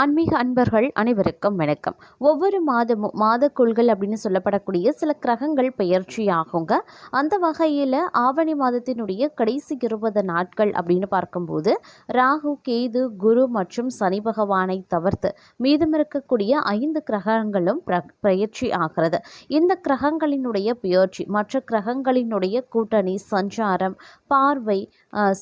ஆன்மீக அன்பர்கள் அனைவருக்கும் வணக்கம். ஒவ்வொரு மாதமும் மாதக்குள்கள் அப்படின்னு சொல்லப்படக்கூடிய சில கிரகங்கள் பெயர்ச்சி ஆகுங்க அந்த வகையில் ஆவணி மாதத்தினுடைய கடைசி இருபது நாட்கள் அப்படின்னு பார்க்கும்போது ராகு கேது குரு மற்றும் சனி பகவானை தவிர்த்து மீதம் இருக்கக்கூடிய ஐந்து கிரகங்களும் பிர பெயர்ச்சி ஆகிறது. இந்த கிரகங்களினுடைய பெயர்ச்சி மற்ற கிரகங்களினுடைய கூட்டணி சஞ்சாரம் பார்வை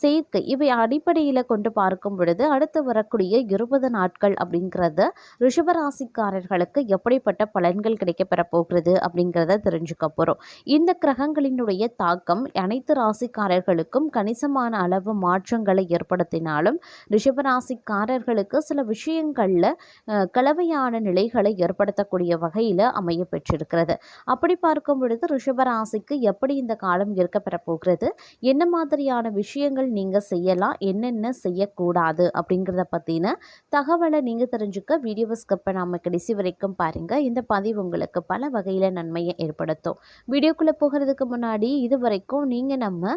சேர்க்கை இவை அடிப்படையில் கொண்டு பார்க்கும் பொழுது அடுத்து வரக்கூடிய இருபது நாட்கள் அப்படிங்கிறது ரிஷபராசிக்காரர்களுக்கு எப்படிப்பட்ட பலன்கள் கிடைக்கப்பெற போகிறது அப்படிங்கிறத தெரிஞ்சுக்க போகிறோம் இந்த கிரகங்களினுடைய தாக்கம் அனைத்து ராசிக்காரர்களுக்கும் கணிசமான அளவு மாற்றங்களை ஏற்படுத்தினாலும் ரிஷபராசிக்காரர்களுக்கு சில விஷயங்களில் கலவையான நிலைகளை ஏற்படுத்தக்கூடிய வகையில் அமைய பெற்றிருக்கிறது. அப்படி பார்க்கும் பொழுது ரிஷபராசிக்கு எப்படி இந்த காலம் இருக்கப்பெற போகிறது? என்ன மாதிரியான விஷயங்கள் நீங்கள் செய்யலாம்? என்னென்ன செய்யக்கூடாது? அப்படிங்கிறத பற்றின தகவலை நீங்கள் தெரிஞ்சுக்க வீடியோவை ஸ்கிப் பண்ணாமல் கடைசி வரைக்கும் பாருங்கள் இந்த பதிவு உங்களுக்கு பல வகையில் நன்மையை ஏற்படுத்தும். வீடியோக்குள்ளே போகிறதுக்கு முன்னாடி இது வரைக்கும் நீங்கள் நம்ம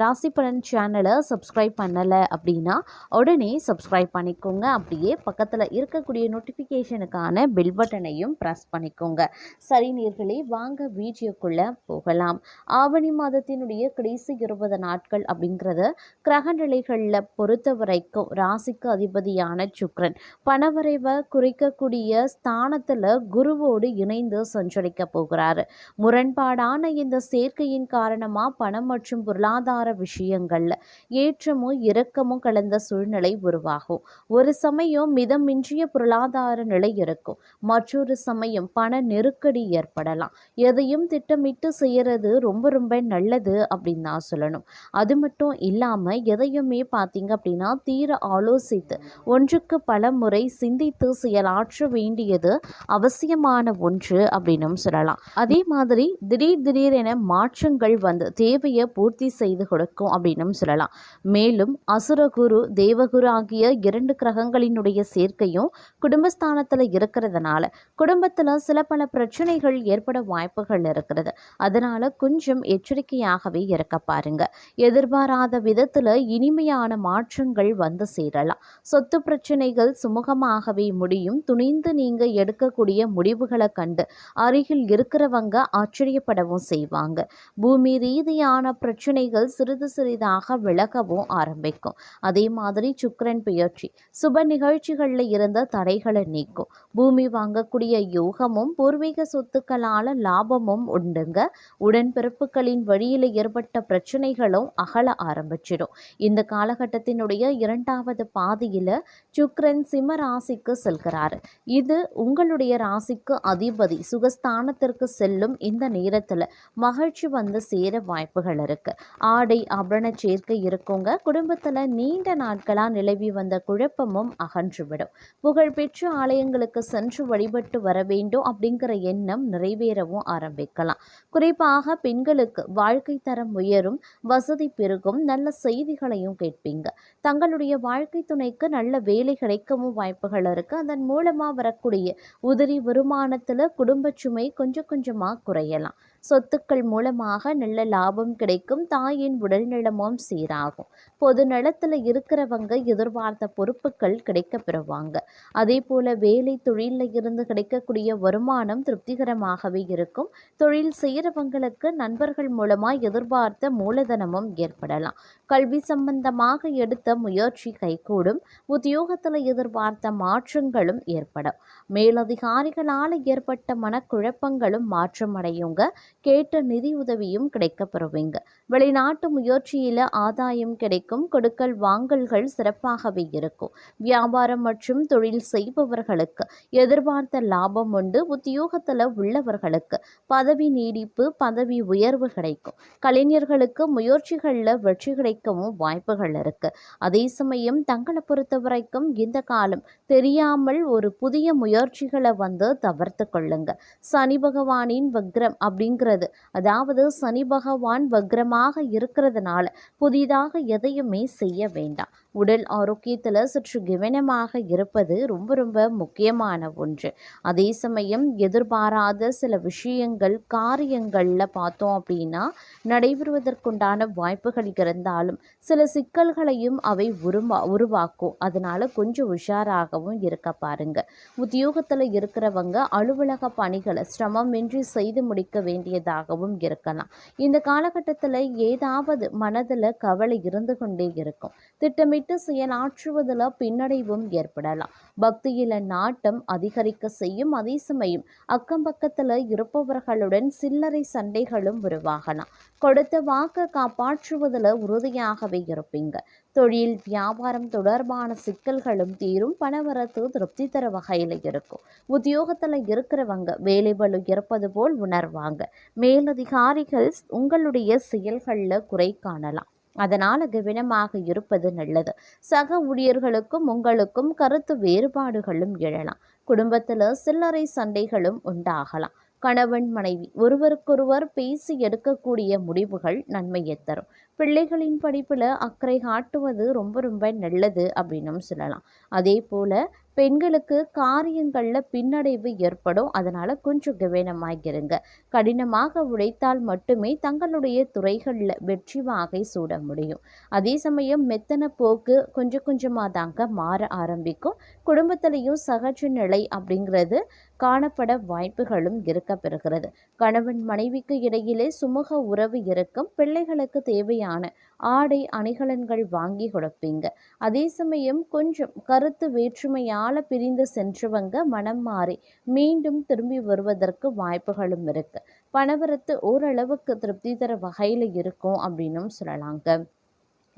ராசி பலன் சேனலை சப்ஸ்கிரைப் பண்ணலை அப்படின்னா உடனே சப்ஸ்கிரைப் பண்ணிக்கோங்க. அப்படியே பக்கத்தில் இருக்கக்கூடிய நோட்டிஃபிகேஷனுக்கான பெல் பட்டனையும் ப்ரெஸ் பண்ணிக்கோங்க. சரி நீர்களே வாங்க வீடியோக்குள்ளே போகலாம். ஆவணி மாதத்தினுடைய கடைசி இருபது நாட்கள் அப்படிங்கிறது கிரகநிலைகளில் பொறுத்த வரைக்கும் ராசிக்கு அதிபதியான சுக்ரன் பணவரைவை குறைக்கக்கூடிய ஸ்தானத்தில் குருவோடு இணைந்து சஞ்சரிக்க போகிறார். முரண்பாடான இந்த சேர்க்கையின் காரணமாக பணம் மற்றும் பொருளாதார விஷயங்களில் ஏற்றமும் இறக்கமும் கலந்த சூழ்நிலை உருவாகும். ஒரு சமயம் மிதமின்றிய பொருளாதார நிலை இருக்கும். மற்றொரு சமயம் பண நெருக்கடி ஏற்படலாம். எதையும் திட்டமிட்டு செய்யறது ரொம்ப ரொம்ப நல்லது அப்படின்னு தான் சொல்லணும். அது மட்டும் இல்லாமல் எதையுமே பார்த்தீங்க அப்படின்னா தீர ஆலோசித்து ஒன்றுக்கு பல முறை சிந்தித்து செயலாற்ற வேண்டியது அவசியமான ஒன்று அப்படின்னும் சொல்லலாம். அதே மாதிரி திடீர் திடீரென மாற்றங்கள் வந்து தேவையை பூர்த்தி செய்து கொடுக்கும் அப்படின்னும் சொல்லலாம். மேலும் அசுரகுரு தேவகுரு ஆகிய இரண்டு கிரகங்களினுடைய சேர்க்கையும் குடும்பஸ்தானத்தில் இருக்கிறதுனால குடும்பத்தில் சில பல பிரச்சனைகள் ஏற்பட வாய்ப்புகள் இருக்கிறது. அதனால கொஞ்சம் எச்சரிக்கையாகவே இருக்க பாருங்க. எதிர்பாராத விதத்தில் இனிமையான மாற்றங்கள் வந்து சேரலாம். சொத்து பிரச்சனைகள் சுமூகமாகவே முடியும். துணிந்து நீங்க எடுக்கக்கூடிய முடிவுகளை கண்டு அருகில் இருக்கிறவங்க ஆச்சரியப்படவும் செய்வாங்க. பூமி ரீதியான பிரச்சனைகள் சிறிது சிறிதாக விலகவும் ஆரம்பிக்கும். அதே மாதிரி சுக்கரன் பெயர்ச்சி சுப நிகழ்ச்சிகளில் இருந்த தடைகளை நீக்கும். பூமி வாங்கக்கூடிய யோகமும் பூர்வீக சொத்துக்களால லாபமும் உண்டுங்க. உடன்பிறப்புகளின் வழியில் ஏற்பட்ட பிரச்சனைகளும் அகல ஆரம்பிச்சிடும். இந்த காலகட்டத்தினுடைய இரண்டாவது பாதியில் சுக்ரன் சிம்ம ராசிக்கு செல்கிறார். இது உங்களுடைய ராசிக்கு அதிபதி சுகஸ்தானத்திற்கு செல்லும் இந்த நேரத்தில் மகிழ்ச்சி வந்து சேர வாய்ப்புகள் இருக்கு. ஆடை ஆபரண சேர்க்கை இருக்குங்க. குடும்பத்தில் நீண்ட நாட்களாக நிலவி வந்த குழப்பமும் அகன்றுவிடும். புகழ்பெற்ற ஆலயங்களுக்கு சென்று வழிபட்டு வர வேண்டும் அப்படிங்கிற எண்ணம் நிறைவேறவும் ஆரம்பிக்கலாம். குறிப்பாக பெண்களுக்கு வாழ்க்கை தரம் உயரும் வசதி பெருகும் நல்ல செய்திகளையும் கேட்பீங்க. தங்களுடைய வாழ்க்கை துணைக்கு நல்ல வேலை கிடைக்கவும் வாய்ப்புகள் இருக்கு. அதன் மூலமா வரக்கூடிய உதிரி வருமானத்தில் குடும்ப சுமை கொஞ்சம் கொஞ்சமாக குறையலாம். சொத்துக்கள் மூலமாக நல்ல லாபம் கிடைக்கும். தாயின் உடல்நலமும் சீராகும். பொது நலத்தில் இருக்கிறவங்க எதிர்பார்த்த பொறுப்புகள் கிடைக்க பெறுவாங்க. அதே போல வேலை தொழிலில் இருந்து கிடைக்கக்கூடிய வருமானம் திருப்திகரமாகவே இருக்கும். தொழில் செய்கிறவங்களுக்கு நண்பர்கள் மூலமாக எதிர்பார்த்த மூலதனமும் ஏற்படலாம். கல்வி சம்பந்தமாக எடுத்த முயற்சி கைகூடும். உத்தியோகத்தில் எதிர்பார்த்த மாற்றங்களும் ஏற்படும். மேலதிகாரிகளால் ஏற்பட்ட மனக்குழப்பங்களும் மாற்றமடையுங்க. கேட்ட நிதி உதவியும் கிடைக்கப்பெறுவீங்க வெளிநாட்டு முயற்சியில் ஆதாயம் கிடைக்கும். கொடுக்கல் வாங்கல்கள் சிறப்பாகவே இருக்கும். வியாபாரம் மற்றும் தொழில் செய்பவர்களுக்கு எதிர்பார்த்த லாபம் உண்டு. உத்தியோகத்தில் உள்ளவர்களுக்கு பதவி நீடிப்பு பதவி உயர்வு கிடைக்கும். கலைஞர்களுக்கு முயற்சிகளில் வெற்றி கிடைக்கவும் வாய்ப்புகள் இருக்கு. அதே சமயம் தங்களை பொறுத்த வரைக்கும் இந்த காலம் தெரியாமல் ஒரு புதிய முயற்சிகளை வந்து தவிர்த்து கொள்ளுங்க. சனி பகவானின் வக்ரம் அப்படிங்கிறது அதாவது சனி பகவான் வக்ரமாக இருக்கிறதுனால புதிதாக எதையுமே செய்ய வேண்டாம். உடல் ஆரோக்கியத்தில் சற்று கவனமாக இருப்பது ரொம்ப ரொம்ப முக்கியமான ஒன்று. அதே சமயம் எதிர்பாராத சில விஷயங்கள் காரியங்களில் பார்த்தோம் அப்படின்னா நடைபெறுவதற்குண்டான வாய்ப்புகள் இருந்தாலும் சில சிக்கல்களையும் அவை உருவா உருவாக்கும். அதனால் கொஞ்சம் உஷாராகவும் இருக்க பாருங்க. உத்தியோகத்தில் இருக்கிறவங்க அலுவலக பணிகளை சிரமமின்றி செய்து முடிக்க வேண்டியதாகவும் இருக்கலாம். இந்த காலகட்டத்தில் ஏதாவது மனதில் கவலை இருந்து கொண்டே இருக்கும். திட்டமிட்டு செயலாற்றுவதில் பின்னடைவும் ஏற்படலாம். பக்தியில நாட்டம் அதிகரிக்க செய்யும் அதே சமயம் அக்கம் பக்கத்தில் இருப்பவர்களுடன் சில்லறை சண்டைகளும் உருவாகலாம். கொடுத்த வாக்கை காப்பாற்றுவதில் உறுதியாகவே இருப்பீங்க. தொழில் வியாபாரம் தொடர்பான சிக்கல்களும் தீரும் பணவரத்து திருப்தி தர வகையில் இருக்கும். உத்தியோகத்தில் இருக்கிறவங்க வேலைபலு இருப்பது போல் உணர்வாங்க. மேலதிகாரிகள் உங்களுடைய செயல்களில் குறை காணலாம். அதனால் கவனமாக இருப்பது நல்லது. சக ஊழியர்களுக்கும் உங்களுக்கும் கருத்து வேறுபாடுகளும் எழலாம். குடும்பத்தில் சில்லறை சண்டைகளும் உண்டாகலாம். கணவன் மனைவி ஒருவருக்கொருவர் பேசி எடுக்கக்கூடிய முடிவுகள் நன்மையை தரும். பிள்ளைகளின் படிப்பில் அக்கறை காட்டுவது ரொம்ப ரொம்ப நல்லது அப்படின்னும் சொல்லலாம். அதே போல் பெண்களுக்கு காரியங்களில் பின்னடைவு ஏற்படும். அதனால் கொஞ்சம் கவனமாக இருங்க கடினமாக உழைத்தால் மட்டுமே தங்களுடைய துறைகளில் வெற்றி வாகை சூட முடியும். அதே சமயம் மெத்தன போக்கு கொஞ்சம் கொஞ்சமாக தாங்க மாற ஆரம்பிக்கும். குடும்பத்திலையும் சகஜ நிலை அப்படிங்கிறது காணப்பட வாய்ப்புகளும் இருக்க பெறுகிறது கணவன் மனைவிக்கு இடையிலே சுமூக உறவு இருக்கும் பிள்ளைகளுக்கு தேவையான ஆடை அணிகலன்கள் வாங்கி கொடுப்பீங்க. அதே சமயம் கொஞ்சம் கருத்து வேற்றுமையால் பிரிந்து சென்றவங்க மனம் மாறி மீண்டும் திரும்பி வருவதற்கு வாய்ப்புகளும் இருக்கு. பணவரத்து ஓரளவுக்கு திருப்தி தர வகையில் இருக்கும் அப்படின்னும் சொல்லலாங்க.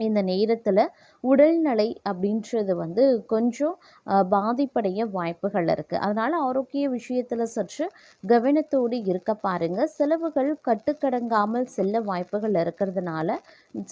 இந்த நேரத்தில் உடல்நிலை அப்படின்றது வந்து கொஞ்சம் பாதிப்படைய வாய்ப்புகள் இருக்குது அதனால் ஆரோக்கிய விஷயத்தில் சற்று கவனத்தோடு இருக்க பாருங்கள் செலவுகள் கட்டுக்கடங்காமல் செல்ல வாய்ப்புகள் இருக்கிறதுனால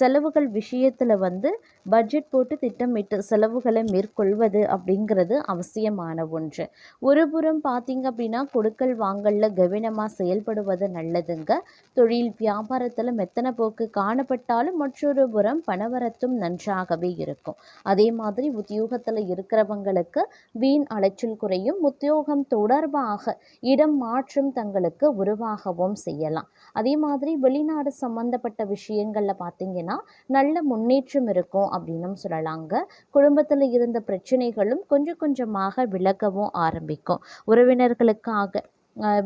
செலவுகள் விஷயத்தில் வந்து பட்ஜெட் போட்டு திட்டமிட்டு செலவுகளை மேற்கொள்வது அப்படிங்கிறது அவசியமான ஒன்று. ஒரு புறம் பார்த்தீங்க அப்படின்னா கொடுக்கல் வாங்கலில் கவனமாக செயல்படுவது நல்லதுங்க. தொழில் வியாபாரத்தில் மெத்தன போக்கு காணப்பட்டாலும் மற்றொரு புறம் போக்குவரத்தும் நன்றாகவே இருக்கும். அதே மாதிரி உத்தியோகத்தில் இருக்கிறவங்களுக்கு வீண் அலைச்சல் குறையும். உத்தியோகம் தொடர்பாக இடம் மாற்றம் தங்களுக்கு உருவாகவும் செய்யலாம். அதே மாதிரி வெளிநாடு சம்பந்தப்பட்ட விஷயங்களில் பார்த்தீங்கன்னா நல்ல முன்னேற்றம் இருக்கும் அப்படின்னும் சொல்லலாங்க. குடும்பத்தில் இருந்த பிரச்சனைகளும் கொஞ்சம் கொஞ்சமாக விலகவும் ஆரம்பிக்கும். உறவினர்களுக்காக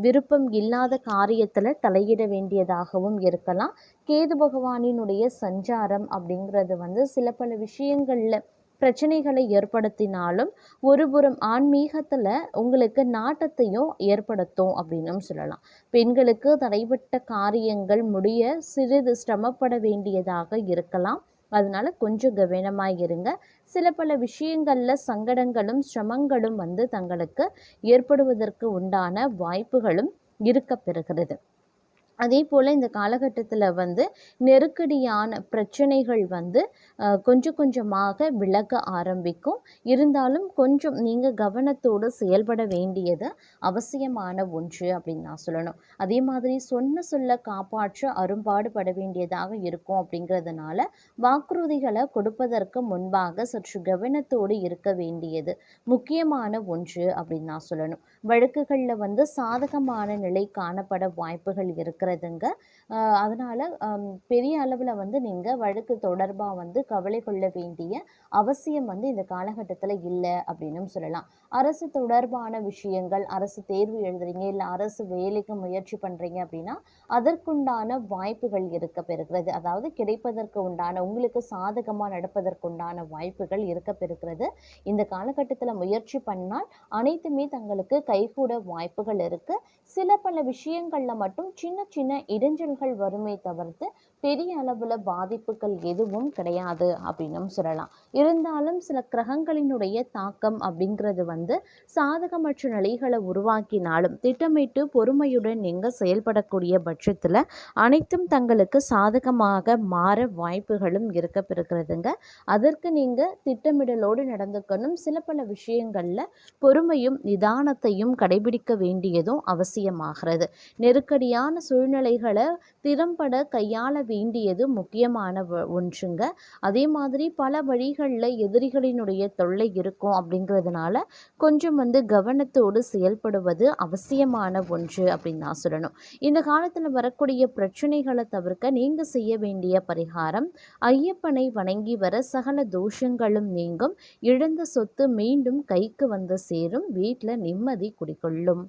விருப்பம் இல்லாத காரியத்தில் தலையிட வேண்டியதாகவும் இருக்கலாம். கேது பகவானினுடைய சஞ்சாரம் அப்படிங்கிறது வந்து சில பல விஷயங்களில் பிரச்சனைகளை ஏற்படுத்தினாலும் ஒருபுறம் ஆன்மீகத்தில் உங்களுக்கு நாட்டத்தையும் ஏற்படுத்தும் அப்படின்னும் சொல்லலாம். பெண்களுக்கு தடைப்பட்ட காரியங்கள் முடிய சிறிது சிரமப்பட வேண்டியதாக இருக்கலாம். அதனால கொஞ்சம் கவனமாக இருங்க. சில பல விஷயங்களில் சங்கடங்களும் சிரமங்களும் வந்து தங்களுக்கு ஏற்படுவதற்கு உண்டான வாய்ப்புகளும் இருக்க பெறுகிறது. அதே போல் இந்த காலகட்டத்தில் வந்து நெருக்கடியான பிரச்சனைகள் வந்து கொஞ்சம் கொஞ்சமாக விலக ஆரம்பிக்கும். இருந்தாலும் கொஞ்சம் நீங்கள் கவனத்தோடு செயல்பட வேண்டியது அவசியமான ஒன்று அப்படின்னு நான் சொல்லணும். அதே மாதிரி சொன்ன சொல்ல காப்பாற்ற அரும்பாடுபட வேண்டியதாக இருக்கும் அப்படிங்கிறதுனால வாக்குறுதிகளை கொடுப்பதற்கு முன்பாக சற்று கவனத்தோடு இருக்க வேண்டியது முக்கியமான ஒன்று அப்படின்னு நான் சொல்லணும். வழக்குகளில் வந்து சாதகமான நிலை காணப்பட வாய்ப்புகள் இருக்கிற வருதுங்க அதனால பெரிய அளவில் வந்து நீங்கள் வழக்கு தொடர்பாக வந்து கவலை கொள்ள வேண்டிய அவசியம் வந்து இந்த காலகட்டத்தில் இல்லை அப்படின்னும் சொல்லலாம். அரசு தொடர்பான விஷயங்கள் அரசு தேர்வு எழுதுறீங்க இல்லை அரசு வேலைக்கு முயற்சி பண்ணுறீங்க அப்படின்னா அதற்குண்டான வாய்ப்புகள் இருக்க பெறுகிறது. அதாவது கிடைப்பதற்கு உண்டான உங்களுக்கு சாதகமாக நடப்பதற்குண்டான வாய்ப்புகள் இருக்க பெறுகிறது. இந்த காலகட்டத்தில் முயற்சி பண்ணால் அனைத்துமே தங்களுக்கு கைகூட வாய்ப்புகள் இருக்கு. சில பல விஷயங்களில் மட்டும் சின்ன சின்ன இடைஞ்சல்கள் வருமே தவிர்த்து பெரிய அளவில் பாதிப்புகள் எதுவும் கிடையாது அப்படின்னும் சொல்லலாம். இருந்தாலும் சில கிரகங்களினுடைய தாக்கம் அப்படிங்கிறது வந்து சாதகமற்ற நிலைகளை உருவாக்கினாலும் திட்டமிட்டு பொறுமையுடன் நீங்கள் செயல்படக்கூடிய பட்சத்தில் அனைத்தும் தங்களுக்கு சாதகமாக மாற வாய்ப்புகளும் இருக்க பிறக்கிறதுங்க. அதற்கு நீங்கள் திட்டமிடலோடு நடந்துக்கணும். சில பல விஷயங்களில் பொறுமையும் நிதானத்தையும் கடைபிடிக்க வேண்டியதும் அவசியமாகிறது. நெருக்கடியான சூழ்நிலைகளை திறம்பட கையாள வேண்டியது முக்கியமான ஒன்றுங்க. அதே மாதிரி பல வழிகளில் எதிரிகளினுடைய தொல்லை இருக்கும் அப்படிங்கிறதுனால கொஞ்சம் வந்து கவனத்தோடு செயல்படுவது அவசியமான ஒன்று அப்படின்னு நான் சொல்லணும். இந்த காலத்தில் வரக்கூடிய பிரச்சனைகளை தவிர்க்க நீங்கள் செய்ய வேண்டிய பரிகாரம் ஐயப்பனை வணங்கி வர சகல தோஷங்களும் நீங்கும். இழந்த சொத்து மீண்டும் கைக்கு வந்து சேரும். வீட்டில் நிம்மதி குடிகொள்ளும்.